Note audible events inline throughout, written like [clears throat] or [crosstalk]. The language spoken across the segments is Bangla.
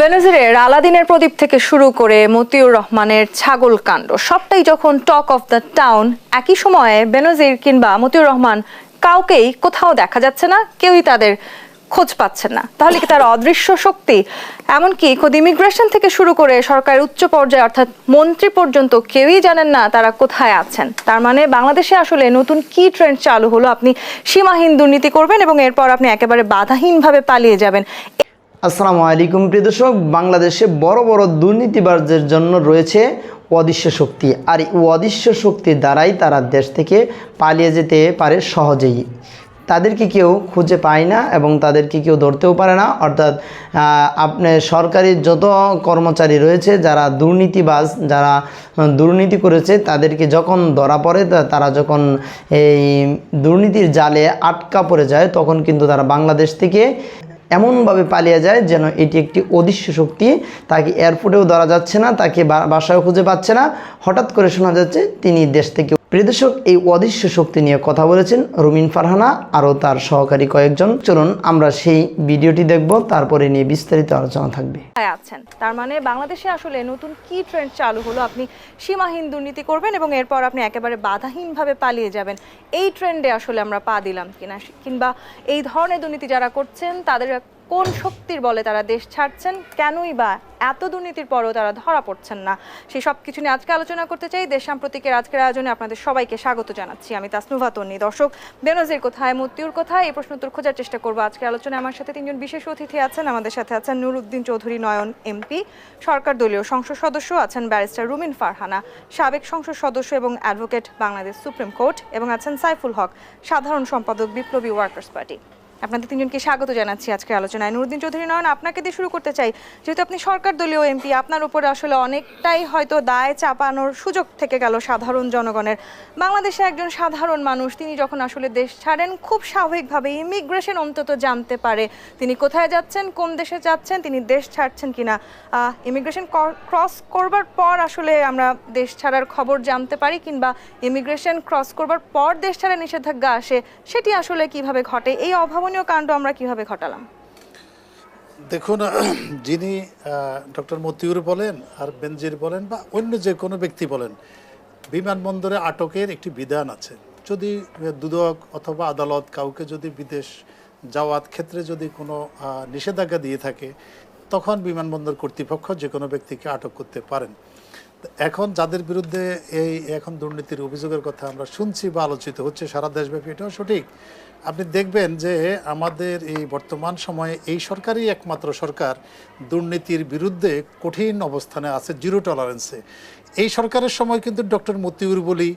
বেনজিরের আলাদিনের প্রদীপ থেকে শুরু করে মতিউর রহমানের ছাগল কাণ্ড, সবটাই যখন টক অফ দ্য টাউন, একই সময়ে বেনজির কিংবা মতিউর রহমান কাউকেই কোথাও দেখা যাচ্ছে না, কেউই তাদের খোঁজ পাচ্ছেন না। তাহলে কি তার অদৃশ্য শক্তি? এমনকি খোদ ইমিগ্রেশন থেকে শুরু করে সরকারের উচ্চ পর্যায়ে, অর্থাৎ মন্ত্রী পর্যন্ত কেউই জানেন না তারা কোথায় আছেন। তার মানে বাংলাদেশে আসলে নতুন কি ট্রেন্ড চালু হলো, আপনি সীমাহীন দুর্নীতি করবেন এবং এরপর আপনি একেবারে বাধাহীনভাবে পালিয়ে যাবেন। আসসালামু আলাইকুম, প্রিয় দর্শক। বাংলাদেশে বড় বড় দুর্নীতিবাজদের জন্য রয়েছে অদৃশ্য শক্তি। আর এই অদৃশ্য শক্তির দ্বারাই তারা দেশ থেকে পালিয়ে যেতে পারে সহজেই। তাদেরকে কেউ খুঁজে পায় না এবং তাদেরকে কেউ ধরতেও পারে না। অর্থাৎ আপনি সরকারি যত কর্মচারী রয়েছে, যারা দুর্নীতিবাজ, যারা দুর্নীতি করেছে, তাদেরকে যখন ধরা পড়ে তারা যখন এই দুর্নীতির জালে আটকা পড়ে যায়, তখন কিন্তু তারা বাংলাদেশ থেকে এমনভাবে পালিয়ে যায় যেন এটি একটি অদৃশ্য শক্তি। তাকে এয়ারপোর্টেও ধরা যাচ্ছে না, তাকে বাসায় খুঁজে পাচ্ছে না। হঠাৎ করে শোনা যাচ্ছে তিনি দেশ থেকে প্রিয়দর্শক এই অদৃশ্য শক্তি নিয়ে কথা বলেছেন রুমিন ফারহানা আরও তার সহকারী কয়েকজন। চলুন আমরা সেই ভিডিওটি দেখব, তারপরে নিয়ে বিস্তারিত আলোচনা থাকবে। আছেন। তার মানে বাংলাদেশে আসলে নতুন কি ট্রেন্ড চালু হলো আপনি সীমাহীন দুর্নীতি করবেন এবং এরপর আপনি একেবারে বাধাহীনভাবে পালিয়ে যাবেন। এই ট্রেন্ডে আসলে আমরা পা দিলাম কিনা, কিংবা এই ধরনের দুর্নীতি যারা করছেন, তাদের কোন শক্তির বলে তারা দেশ ছাড়ছেন? কেনই বা এত দুর্নীতির পরেও তারা ধরা পড়ছেন না? সেই সব কিছু নিয়ে আজকে আলোচনা করতে চাই। দেশ সাম্প্রতিকের আজকের আয়োজনে আপনাদের সবাইকে স্বাগত জানাচ্ছি। আমি তাসনুভা তন্নি। দর্শক, বেনজির কোথায়, মতিউর কোথায়? এই প্রশ্ন উত্তর খোঁজার চেষ্টা করব আজকের আলোচনায়। আমার সাথে তিনজন বিশেষ অতিথি আছেন। আমাদের সাথে আছেন নুরুদ্দিন চৌধুরী, নয়ন এমপি, সরকার দলীয় সংসদ সদস্য আছেন ব্যারিস্টার রুমিন ফারহানা, সাবেক সংসদ সদস্য এবং অ্যাডভোকেট বাংলাদেশ সুপ্রিম কোর্ট, এবং আছেন সাইফুল হক, সাধারণ সম্পাদক বিপ্লবী ওয়ার্কার্স পার্টি। আপনাদের তিনজনকে স্বাগত জানাচ্ছি আজকের আলোচনায়। নুরুদ্দিন চৌধুরী নয়ন, আপনাকে দিয়ে শুরু করতে চাই। যেহেতু আপনি সরকার দলীয় এমপি, আপনার উপরে আসলে অনেকটাই হয়তো দায় চাপানোর সুযোগ থেকে গেল সাধারণ জনগণের। বাংলাদেশে একজন সাধারণ মানুষ, তিনি যখন আসলে দেশ ছাড়েন, খুব স্বাভাবিকভাবে ইমিগ্রেশন অন্তত জানতে পারে। তিনি কোথায় যাচ্ছেন, কোন দেশে যাচ্ছেন, তিনি দেশ ছাড়ছেন কিনা? ইমিগ্রেশন ক্রস করবার পর আসলে আমরা দেশ ছাড়ার খবর জানতে পারি, কিংবা ইমিগ্রেশন ক্রস করবার পর দেশ ছাড়া নিষেধাজ্ঞা আসে, সেটি আসলে কীভাবে ঘটে? এই অভাবনীয় কাণ্ড আমরা কীভাবে ঘটালাম? দেখুন, [clears throat] যিনি ডক্টর মতিউর বলেন আর বেনজির বলেন বা অন্য যে কোনো ব্যক্তি বলেন, বিমানবন্দরে আটকের একটি বিধান আছে। যদি দুদক অথবা আদালত কাউকে যদি বিদেশ যাওয়ার ক্ষেত্রে যদি কোনো নিষেধাজ্ঞা দিয়ে থাকে, তখন বিমানবন্দর কর্তৃপক্ষ যে কোনো ব্যক্তিকে আটক করতে পারেন। এখন যাদের বিরুদ্ধে এই এখন দুর্নীতির অভিযোগের কথা আমরা শুনছি বা আলোচিত হচ্ছে, সারা দেশব্যাপী এটাও সঠিক। আপনি দেখবেন যে আমাদের এই বর্তমান সময়ে এই সরকারই একমাত্র সরকার দুর্নীতির বিরুদ্ধে কঠিন অবস্থানে আছে, জিরো টলারেন্সে। এই সরকারের সময় কিন্তু ডক্টর মতিউর বলি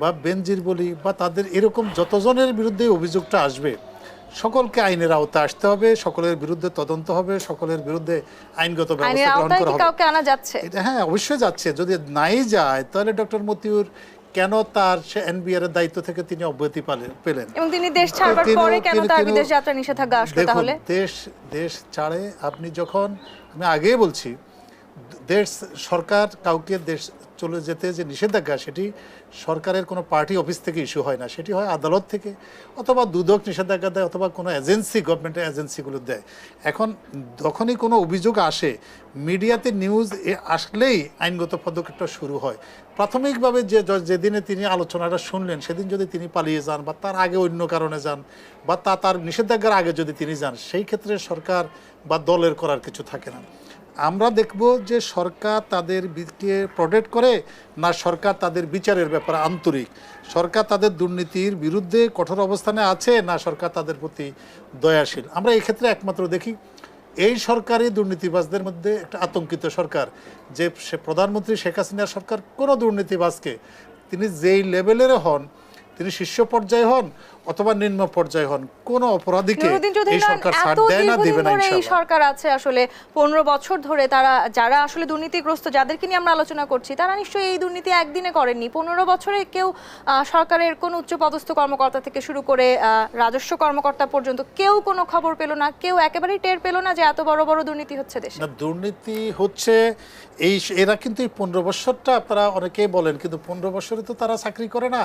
বা বেনজির বলি বা তাদের এরকম যতজনের বিরুদ্ধে অভিযোগটা আসবে সকলকে আইনের আওতা আসতে হবে সকলের বিরুদ্ধে তদন্ত হবে সকলের বিরুদ্ধে আইনগত ব্যবস্থা গ্রহণ করা হবে। কাউকে আনা যাচ্ছে? হ্যাঁ অবশ্যই যাচ্ছে। যদি নাই যায় তাহলে ডক্টর মতিউর কেন তার সে এনবিআর এর দায়িত্ব থেকে তিনি অব্যাহতি পালে- পেলেন? এবং তিনি দেশ ছাড়বার পরে কেন তার বিদেশ যাত্রা নিষেধাজ্ঞা আসলো তাহলে? দেশ দেশ ছাড়ে আপনি যখন আমি আগেই বলছি দেশ সরকার কাউকে দেশ চলে যেতে যে নিষেধাজ্ঞা, সেটি সরকারের কোনো পার্টি অফিস থেকে ইস্যু হয় না। সেটি হয় আদালত থেকে অথবা দুদক নিষেধাজ্ঞা দেয় অথবা কোনো এজেন্সি, গভর্নমেন্টের এজেন্সিগুলো দেয়। এখন যখনই কোনো অভিযোগ আসে, মিডিয়াতে নিউজ আসলেই আইনগত পদক্ষেপটা শুরু হয়। প্রাথমিকভাবে যে, যেদিনে তিনি আলোচনাটা শুনলেন, সেদিন যদি তিনি পালিয়ে যান বা তার আগে অন্য কারণে যান বা তা, তার নিষেধাজ্ঞার আগে যদি তিনি যান, সেই ক্ষেত্রে সরকার বা দলের করার কিছু থাকে না। আমরা দেখব যে সরকার তাদের প্রোটেক্ট করে না সরকার তাদের বিচারের ব্যাপারে আন্তরিক। সরকার তাদের দুর্নীতির বিরুদ্ধে কঠোর অবস্থানে আছে না সরকার তাদের প্রতি দয়াশীল? আমরা এই ক্ষেত্রে একমাত্র দেখি, এই সরকারি দুর্নীতিবাজদের মধ্যে একটা আতঙ্কিত সরকার। যে সে প্রধানমন্ত্রী শেখ হাসিনার সরকার কোনো দুর্নীতিবাজকে, তিনি যেই লেভেলের হন, তিনি শীর্ষ পর্যায়ে হন অথবা নিম্ন পর্যায়ে হন কোনো অপরাধীকে এই সরকার ছাড় দেয় না দিবে না এই সরকার আছে আসলে পনেরো বছর ধরে তারা যারা আসলে দুর্নীতিগ্রস্ত যাদেরকে নিয়ে আমরা আলোচনা করছি তারা নিশ্চয়ই এই দুর্নীতি একদিনে করেননি। পনেরো বছরে কেউ সরকারের কোন উচ্চপদস্থ কর্মকর্তা থেকে শুরু করে রাজস্ব কর্মকর্তা পর্যন্ত কেউ কোনো খবর পেল না কেউ একেবারেই টের পেল না যে এত বড় বড় দুর্নীতি হচ্ছে দেশে। না দুর্নীতি হচ্ছে এই এরা কিন্তু এই পনেরো বছরটা আপনারা অনেকেই বলেন কিন্তু পনেরো বছরে তো তারা চাকরি করে না।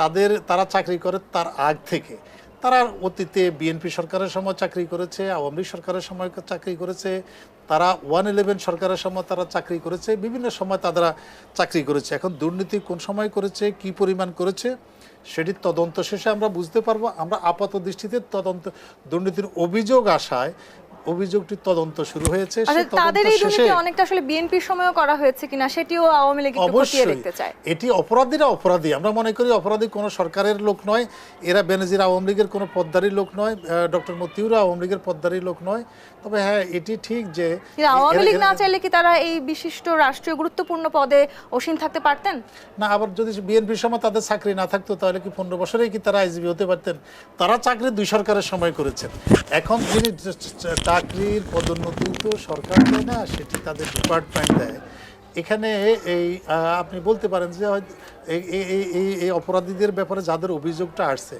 তাদের তারা চাকরি করে তার আগ থেকে। তারা অতীতে বিএনপি সরকারের সময় চাকরি করেছে, আওয়ামী লীগ সরকারের সময় চাকরি করেছে, তারা ওয়ান ইলেভেন সরকারের সময় তারা চাকরি করেছে, বিভিন্ন সময় তারা চাকরি করেছে। এখন দুর্নীতি কোন সময় করেছে, কি পরিমাণ করেছে, সেটির তদন্ত শেষে আমরা বুঝতে পারব। আমরা আপাত দৃষ্টিতে তদন্ত, দুর্নীতির অভিযোগ আসায় অভিযোগটি তদন্ত শুরু হয়েছে তাদের এই দুর্নীতি অনেকটা আসলে বিএনপির সময়ও করা হয়েছে কিনা সেটিও আওয়ামী লীগ অবশ্যই। দেখতে চায়। এটি অপরাধীরা অপরাধী। আমরা মনে করি অপরাধী কোনো সরকারের লোক নয় এরা বেনজির আওয়ামী লীগের কোনো পদ্মারি লোক নয় ডক্টর মতিউর আওয়ামী লীগের পদ্মারি লোক নয়। তবে হ্যাঁ এটি ঠিক যে আওয়ামী লীগ না চাইলে কি তারা এই বিশিষ্ট রাষ্ট্রীয় গুরুত্বপূর্ণ পদে অসীন থাকতে পারতেন? না আবার যদি বিএনপির সময় তাদের চাকরি না থাকতো তাহলে কি পনেরো বছরেই কি তারা আইজিবি হতে পারতেন? তারা চাকরি দুই সরকারের সময় করেছেন। এখন যিনি চাকরির পদোন্নতি তো সরকার দেয় না, সেটি তাদের ডিপার্টমেন্ট দেয়। এখানে এই আপনি বলতে পারেন যে এই- এই- অপরাধীদের ব্যাপারে যাদের অভিযোগটা আসছে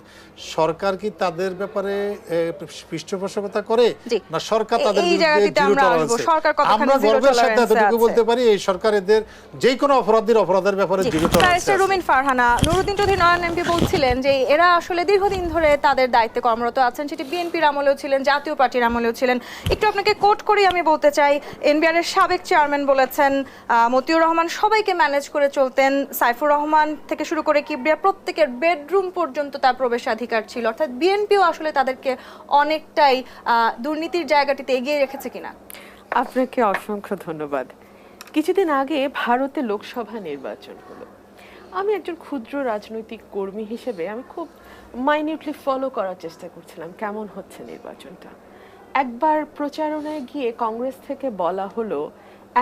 সরকার কি তাদের ব্যাপারে পৃষ্ঠপোষকতা করে? না সরকার তাদের আমরা গর্বের সাথে এতটুকু বলতে পারি এই সরকার এদের যে কোনো অপরাধীর অপরাধের ব্যাপারে রুমিন ফারহানা নুরুদ্দিন চৌধুরী নয়ন এমপি বলছিলেন যে এরা আসলে দীর্ঘদিন ধরে তাদের দায়িত্বে কর্মরত আছেন। সেটি বিএনপির আমলেও ছিলেন জাতীয় পার্টির আমলেও ছিলেন। একটু আপনাকে কোট করেই আমি বলতে চাই এনবিআর এর সাবেক চেয়ারম্যান বলেছেন মতিউর রহমান সবাইকে ম্যানেজ করে চলতেন সাইফুর রহমান। থেকে শুরু করে কিবরিয়া প্রত্যেকের বেডরুম পর্যন্ত তার প্রবেশাধিকার ছিল। অর্থাৎ বিএনপিও আসলে তাদেরকে অনেকটাই দুর্নীতির জায়গাটিতে এগিয়ে রেখেছে কিনা। আপনাকে অসংখ্য ধন্যবাদ। কিছুদিন আগে ভারতে লোকসভা নির্বাচন হলো। আমি একজন ক্ষুদ্র রাজনৈতিক কর্মী হিসেবে আমি খুব মাইনিউটলি ফলো করার চেষ্টা করছিলাম, কেমন হচ্ছে নির্বাচনটা। একবার প্রচারণায় গিয়ে কংগ্রেস থেকে বলা হলো,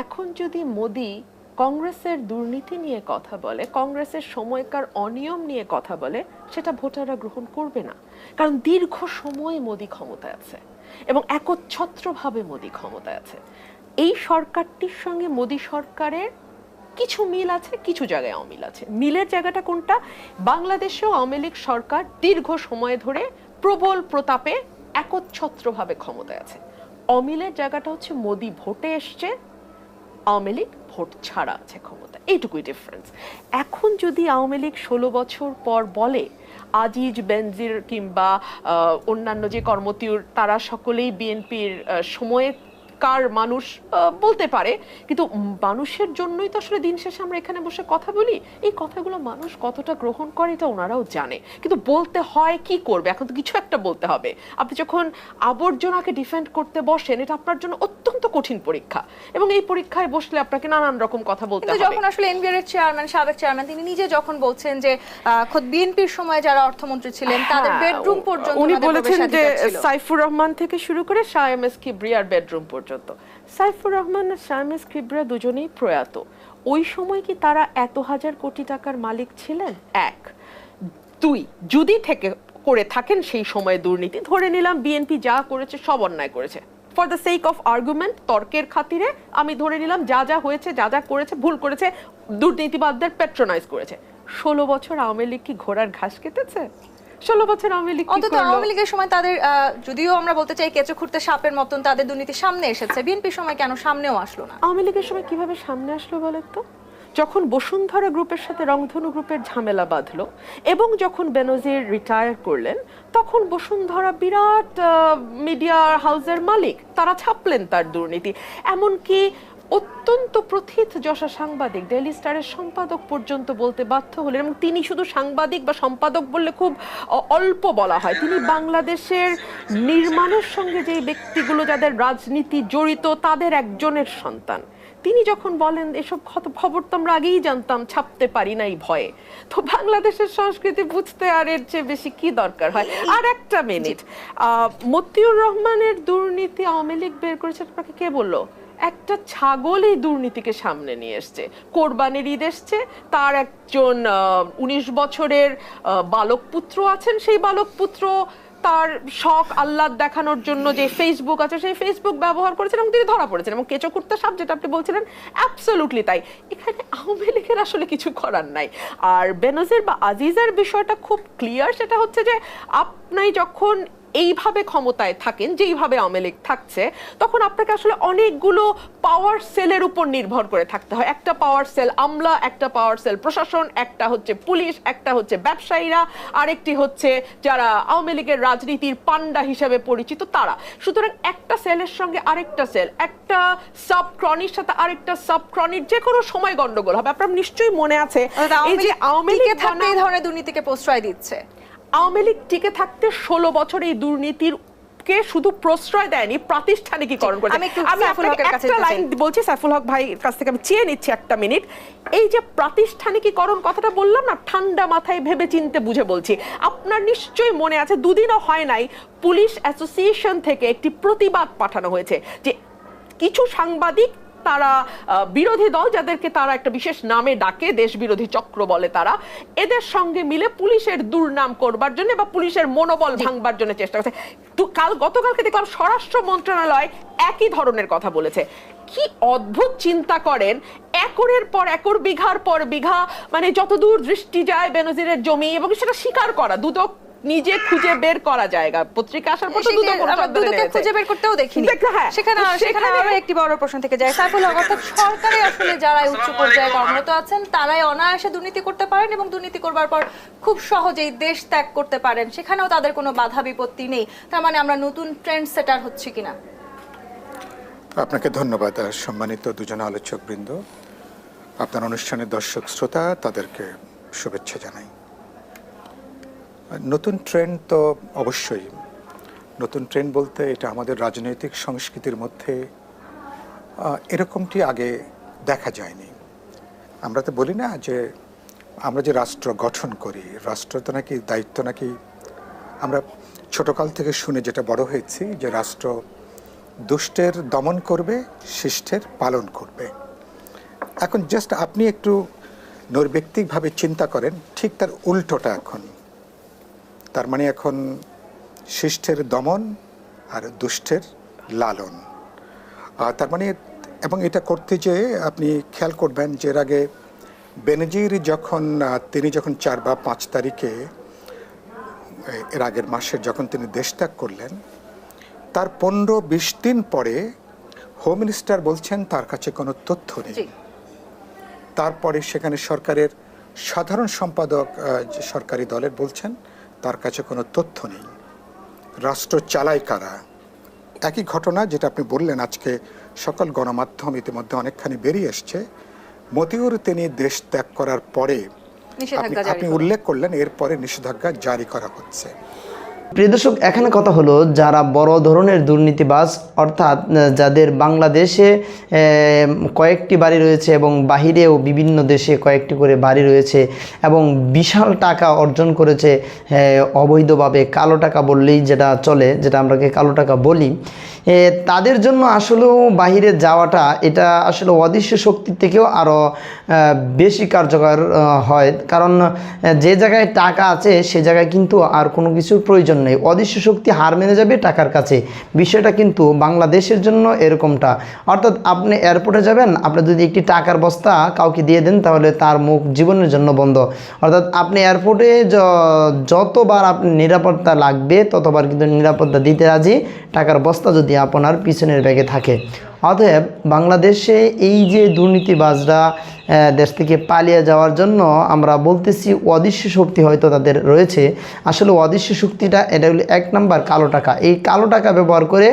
এখন যদি মোদি কংগ্রেসের দুর্নীতি নিয়ে কথা বলে, কংগ্রেসের সময়কার অনিয়ম নিয়ে কথা বলে, সেটা ভোটাররা গ্রহণ করবে না। কারণ দীর্ঘ সময় মোদি ক্ষমতায় আছে এবং একচ্ছত্রভাবে মোদি ক্ষমতায় আছে। এই সরকারটির সঙ্গে মোদি সরকারের কিছু মিল আছে, কিছু জায়গায় অমিল আছে। মিলের জায়গাটা কোনটা? বাংলাদেশেও আওয়ামী লীগ সরকার দীর্ঘ সময় ধরে প্রবল প্রতাপে একচ্ছত্রভাবে ক্ষমতায় আছে। অমিলের জায়গাটা হচ্ছে মোদি ভোটে এসছে আওয়ামী লীগ ভোট ছাড়া আছে ক্ষমতা। এইটুকুই ডিফারেন্স এখন যদি আওয়ামী লীগ ষোলো বছর পর বলে, আজিজ, বেনজির কিংবা অন্যান্য যে কর্মতীয় তারা সকলেই বিএনপির সময়ে কার মানুষ বলতে পারে। কিন্তু মানুষের জন্যই তো আসলে দিন শেষে আমরা এখানে বসে কথা বলি। এই কথাগুলো মানুষ কতটা গ্রহণ করে এটা ওনারাও জানে। কিন্তু বলতে হয় কি করবে? এখন তো কিছু একটা বলতে হবে। আপনি যখন আবর্জনাকে ডিফেন্ড করতে বসেন এটা আপনার জন্য অত্যন্ত কঠিন পরীক্ষা। এবং এই পরীক্ষায় বসলে আপনাকে নানান রকম কথা বলতে হবে। যখন আসলে এনবিআর এর চেয়ারম্যান সাবেক চেয়ারম্যান তিনি নিজে যখন বলছেন যে খোদ বিএনপির সময় যারা অর্থমন্ত্রী ছিলেন তাদের হ্যাঁ, বেডরুম পর্যন্ত উনি বলেছেন যে সাইফুর রহমান থেকে শুরু করে শাহ এম এস কিবরিয়ার বেডরুম পর্যন্ত। সাইফুর রহমান আর শাহ এস দুজনেই প্রয়াত। ওই সময় কি তারা এত হাজার কোটি টাকার মালিক ছিলেন? এক। দুই, যদি থেকে করে থাকেন সেই সময় দুর্নীতি ধরে নিলাম, বিএনপি যা করেছে সব অন্যায় করেছে। For the sake of argument তর্কের খাতিরে আমি ধরে নিলাম, যা যা হয়েছে, যা যা করেছে, ভুল করেছে, দুর্নীতিবাদদের পেট্রোনাইজ করেছে। ষোলো বছর আওয়ামী লীগ কি ঘোড়ার ঘাস কেটেছে? ষোলো বছর আওয়ামী লীগ অন্তত আওয়ামী লীগের সময় তাদের যদিও আমরা বলতে চাই কেঁচো খুঁড়তে সাপের মতন তাদের দুর্নীতি সামনে এসেছে বিএনপির সময় কেন সামনেও আসলো না? আওয়ামী লীগের সময় কীভাবে সামনে আসলো বলেন তো? যখন বসুন্ধরা গ্রুপের সাথে রংধনু গ্রুপের ঝামেলা বাঁধলো এবং যখন বেনজির রিটায়ার করলেন তখন বসুন্ধরা বিরাট মিডিয়া হাউসের মালিক তারা ছাপলেন তার দুর্নীতি। এমনকি অত্যন্ত প্রথিত যশা সাংবাদিক ডেইলি স্টারের সম্পাদক পর্যন্ত বলতে বাধ্য হলেন এবং তিনি শুধু সাংবাদিক বা সম্পাদক বললে খুব অল্প বলা হয়। তিনি বাংলাদেশের নির্মাণের সঙ্গে যে ব্যক্তিগুলো যাদের রাজনীতি জড়িত তাদের একজনের সন্তান। তিনি যখন বলেন এসব খবর তো আমরা আগেই জানতাম ছাপতে পারি নাই ভয়ে। তো বাংলাদেশের সংস্কৃতি বুঝতে আর এর চেয়ে বেশি কি দরকার হয়? আর একটা মিনিট মতিউর রহমানের দুর্নীতি আওয়ামী লীগ বের করেছে আপনাকে কে বলল? একটা ছাগলই দুর্নীতিকে সামনে নিয়ে এসছে। কোরবানির ঈদ এসছে, তার একজন উনিশ বছরের বালক পুত্র আছেন। সেই বালক পুত্র তার শখ আহ্লাদ দেখানোর জন্য যে ফেসবুক আছে, সেই ফেসবুক ব্যবহার করেছেন এবং তিনি ধরা পড়েছেন। এবং কেঁচো কুর্তা সাপ, যেটা আপনি বলছিলেন অ্যাবসলুটলি তাই। এখানে আওয়ামী লীগের আসলে কিছু করার নাই। আর বেনজির বা আজিজের বিষয়টা খুব ক্লিয়ার সেটা হচ্ছে যে, আপনি যখন এইভাবে ক্ষমতায় থাকেন যেইভাবে আওয়ামী লীগ থাকছে তখন আপনাকে আসলে অনেকগুলো পাওয়ার সেলের উপর নির্ভর করে থাকতে হয়। একটা পাওয়ার সেল আমলা একটা পাওয়ার সেল প্রশাসন একটা হচ্ছে পুলিশ একটা হচ্ছে ব্যবসায়ীরা আরেকটি হচ্ছে যারা আওয়ামী লীগের রাজনীতির পান্ডা হিসেবে পরিচিত তারা। সুতরাং একটা সেলের সঙ্গে আরেকটা সেল একটা সাব ক্রনির সাথে আরেকটা সাব ক্রনির যে কোনো সময় গন্ডগোল হবে। আপনার নিশ্চয়ই মনে আছে এই যে আওয়ামী লীগ ধরনের দুর্নীতিকে প্রশ্রয় দিচ্ছে। আওয়ামী লীগ টিকে থাকতে ষোলো বছর এই দুর্নীতির কে শুধু প্রশ্রয় দেয়নি প্রাতিষ্ঠানিকীকরণ করেছে। আমি একটু লাইন বলছি সাইফুল হক ভাই কাছ থেকে আমি চেয়ে নিচ্ছি একটা মিনিট। এই যে প্রাতিষ্ঠানিকীকরণ কথাটা বললাম না ঠান্ডা মাথায় ভেবে চিনতে বুঝে বলছি। আপনার নিশ্চয়ই মনে আছে দুদিনও হয় নাই পুলিশ অ্যাসোসিয়েশন থেকে একটি প্রতিবাদ পাঠানো হয়েছে যে কিছু সাংবাদিক তারা বিরোধী দল যাদেরকে তারা একটা বিশেষ নামে ডাকে দেশ বিরোধী চক্র বলে তারা এদের সঙ্গে মিলে পুলিশের দুর্নাম করবার জন্য বা পুলিশের মনোবল ভাঙবার জন্য চেষ্টা করছে। তো কাল গতকালকে দেখলাম স্বরাষ্ট্র মন্ত্রণালয় একই ধরনের কথা বলেছে। কি অদ্ভুত চিন্তা করেন একরের পর একর বিঘার পর বিঘা মানে যতদূর দৃষ্টি যায় বেনজিরের জমি এবং সেটা স্বীকার করা দুদক নিজে খুঁজে বের করা জায়গা। পত্রিকা আসার পর তো দুদক অনুসন্ধানে দুদকে খুঁজে বের করতেও দেখিনি। হ্যাঁ, সেখানে সেখানে আরও একটি বড় প্রশ্ন থেকে যায়। সাইফুল হক অর্থাৎ সরকারে আসলে যারা উচ্চ পর্যায়ে কর্মরত আছেন তারাই অনায়াসে দুর্নীতি করতে পারেন এবং দুর্নীতি করবার পর খুব সহজেই দেশ ত্যাগ করতে পারেন। সেখানেও তাদের কোনো বাধা বিপত্তি নেই। তার মানে আমরা নতুন ট্রেন্ড সেটার হচ্ছে কিনা? আপনাকে ধন্যবাদ আর সম্মানিত দুজন আলোচকবৃন্দ। আপনার অনুষ্ঠানের দর্শক শ্রোতা তাদেরকে শুভেচ্ছা জানাই। নতুন ট্রেন্ড তো অবশ্যই। নতুন ট্রেন্ড বলতে এটা আমাদের রাজনৈতিক সংস্কৃতির মধ্যে এরকমটি আগে দেখা যায়নি। আমরা তো বলি না যে আমরা যে রাষ্ট্র গঠন করি, রাষ্ট্র তো নাকি দায়িত্ব নাকি আমরা ছোটকাল থেকে শুনে যেটা বড় হয়েছি যে রাষ্ট্র দুষ্টের দমন করবে, শিষ্টের পালন করবে। এখন জাস্ট আপনি একটু নৈর্ব্যক্তিকভাবে চিন্তা করেন, ঠিক তার উল্টোটা এখন। তার মানে এখন শিষ্টের দমন আর দুষ্টের লালন। তার মানে এবং এটা করতে যে আপনি খেয়াল করবেন যে এর আগে বেনজির যখন তিনি যখন চার বা পাঁচ তারিখে এর আগের মাসে যখন তিনি দেশ ত্যাগ করলেন তার পনেরো বিশ দিন পরে হোম মিনিস্টার বলছেন তার কাছে কোনো তথ্য নেই। তারপরে সেখানে সরকারের সাধারণ সম্পাদক সরকারি দলের বলছেন তার কাছে কোনো তথ্য নেই। রাষ্ট্র চালায় কারা? একই ঘটনা যেটা আপনি বললেন আজকে সকল গণমাধ্যম ইতিমধ্যে অনেকখানি বেরিয়ে এসছে। মতিউর তিনি দেশ ত্যাগ করার পরে আপনি আপনি উল্লেখ করলেন এরপরে নিষেধাজ্ঞা জারি করা হচ্ছে। প্রিয় দর্শক, এখানে কথা হলো যারা বড় ধরনের দুর্নীতিবাজ, অর্থাৎ যাদের বাংলাদেশে কয়েকটি বাড়ি রয়েছে এবং বাহিরেও বিভিন্ন দেশে কয়েকটি করে বাড়ি রয়েছে এবং বিশাল টাকা অর্জন করেছে অবৈধভাবে কালো টাকা বললেই যেটা চলে, যেটা আমরাকে কালো টাকা বলি তাদের জন্য আসলেও বাহিরে যাওয়াটা, এটা আসলে অদৃশ্য শক্তির থেকেও আরও বেশি কার্যকর হয়। কারণ যে জায়গায় টাকা আছে, সে জায়গায় কিন্তু আর কোনো কিছুর প্রয়োজন নেই। অদৃশ্য শক্তি হার মেনে যাবে টাকার কাছে। বিষয়টা কিন্তু বাংলাদেশের জন্য এরকমটা। অর্থাৎ আপনি এয়ারপোর্টে যাবেন, আপনি যদি একটি টাকার বস্তা কাউকে দিয়ে দেন, তাহলে তার মুখ জীবনের জন্য বন্ধ। অর্থাৎ আপনি এয়ারপোর্টে যতবার আপনি নিরাপত্তা লাগবে, ততবার কিন্তু নিরাপত্তা দিতে রাজি। টাকার বস্তা যদি আপনার পিছনের ব্যাগে থাকে। অতএব বাংলাদেশে এই যে দুর্নীতিবাজরা দেশ থেকে পালিয়ে যাওয়ার জন্য আমরা বলতেছি অদৃশ্য শক্তি হয়তো তাদের রয়েছে। আসলে অদৃশ্য শক্তিটা, এটা হলো এক নাম্বার কালো টাকা। এই কালো টাকা ব্যবহার করে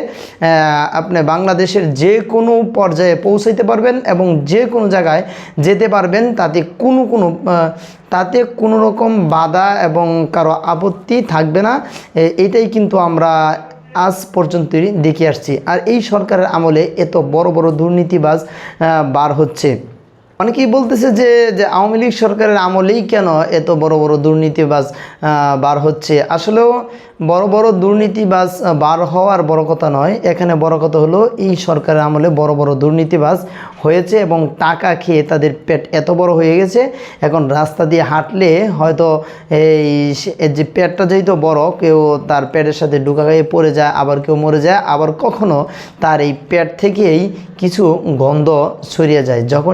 আপনি বাংলাদেশের যে কোনো পর্যায়ে পৌঁছাইতে পারবেন এবং যে কোনো জায়গায় যেতে পারবেন, তাতে কোনো কোনো তাতে কোনো রকম বাধা এবং কারও আপত্তি থাকবে না। এটাই কিন্তু আমরা আজ পর্যন্তই দেখে আসছি। আর এই সরকারের আমলে এত বড় বড় দুর্নীতিবাজ বার হচ্ছে। অনেকেই বলতেছে যে যে আওয়ামী লীগ সরকারের আমলেই কেন এত বড় বড় দুর্নীতিবাজ বার হচ্ছে? আসলেও বড় বড় দুর্নীতিবাজ বার হওয়ার বড় কথা নয়। এখানে বড় কথা হলো, এই সরকারের আমলে বড় বড় দুর্নীতিবাজ হয়েছে এবং টাকা খেয়ে তাদের পেট এত বড় হয়ে গেছে। এখন রাস্তা দিয়ে হাঁটলে হয়তো এই যে পেটটা যেহেতু বড়, কেউ তার পেটের সাথে ডুকা গায়ে পড়ে যায়, আবার কেউ মরে যায়, আবার কখনো তার এই পেট থেকেই কিছু গন্ধ ছড়িয়ে যায়। যখন